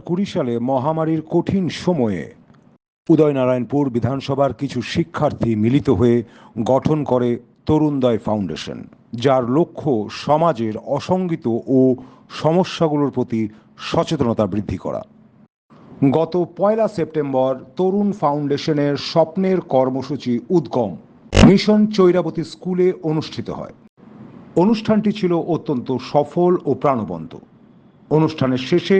কুড়ি সালে মহামারীর কঠিন সময়ে উদয়নারায়ণপুর বিধানসভার কিছু শিক্ষার্থী মিলিত হয়ে গঠন করে তরুণদয় ফাউন্ডেশন, যার লক্ষ্য সমাজের অসঙ্গিত ও সমস্যাগুলোর প্রতি সচেতনতা বৃদ্ধি করা। গত পয়লা সেপ্টেম্বর তরুণ ফাউন্ডেশনের স্বপ্নের কর্মসূচি উদ্গম। মিশন চৈরাবতী স্কুলে অনুষ্ঠিত হয়। অনুষ্ঠানটি ছিল অত্যন্ত সফল ও প্রাণবন্ত। অনুষ্ঠানের শেষে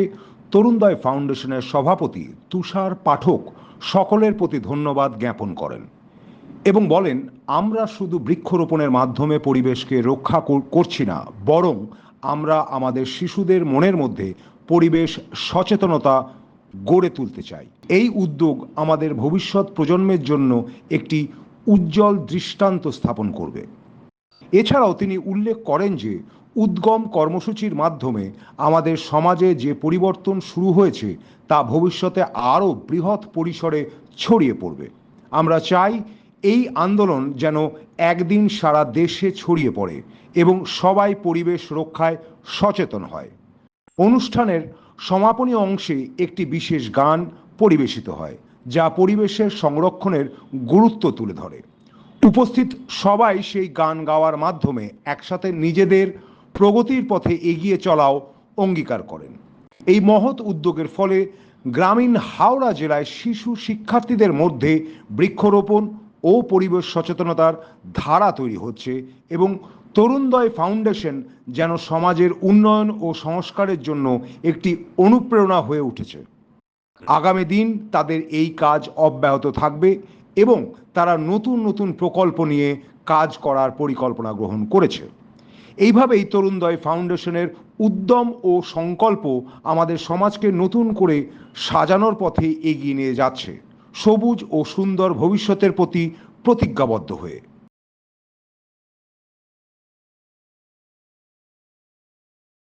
তরুণদয় ফাউন্ডেশনের সভাপতি, তুষার পাঠক সকলের প্রতি ধন্যবাদ জ্ঞাপন করেন এবং বলেন, আমরা শুধু বৃক্ষরোপণের মাধ্যমে পরিবেশকে রক্ষা করছি না, বরং আমরা আমাদের শিশুদের মনের মধ্যে পরিবেশ সচেতনতা গড়ে তুলতে চাই। এই উদ্যোগ আমাদের ভবিষ্যৎ প্রজন্মের জন্য একটি উজ্জ্বল দৃষ্টান্ত স্থাপন করবে। এছাড়াও তিনি উল্লেখ করেন যে উদ্গম কর্মসূচির মাধ্যমে আমাদের সমাজে যে পরিবর্তন শুরু হয়েছে, তা ভবিষ্যতে আরও বৃহৎ পরিসরে ছড়িয়ে পড়বে। আমরা চাই এই আন্দোলন যেন একদিন সারা দেশে ছড়িয়ে পড়ে এবং সবাই পরিবেশ রক্ষায় সচেতন হয়। অনুষ্ঠানের সমাপনী অংশে একটি বিশেষ গান পরিবেশিত হয়, যা পরিবেশের সংরক্ষণের গুরুত্ব তুলে ধরে। উপস্থিত সবাই সেই গান গাওয়ার মাধ্যমে একসাথে নিজেদের প্রগতির পথে এগিয়ে চলাও অঙ্গীকার করেন। এই মহৎ উদ্যোগের ফলে গ্রামীণ হাওড়া জেলায় শিশু শিক্ষার্থীদের মধ্যে বৃক্ষরোপণ ও পরিবেশ সচেতনতার ধারা তৈরি হচ্ছে এবং তরুণদয় ফাউন্ডেশন যেন সমাজের উন্নয়ন ও সংস্কারের জন্য একটি অনুপ্রেরণা হয়ে উঠেছে। আগামী দিন তাদের এই কাজ অব্যাহত থাকবে এবং তারা নতুন নতুন প্রকল্প নিয়ে কাজ করার পরিকল্পনা গ্রহণ করেছে। এইভাবেই তরুণদয় ফাউন্ডেশনের উদ্যম ও সংকল্প আমাদের সমাজকে নতুন করে সাজানোর পথে এগিয়ে নিয়ে যাচ্ছে। সবুজ ও সুন্দর ভবিষ্যতের প্রতি প্রতিজ্ঞাবদ্ধ হয়ে।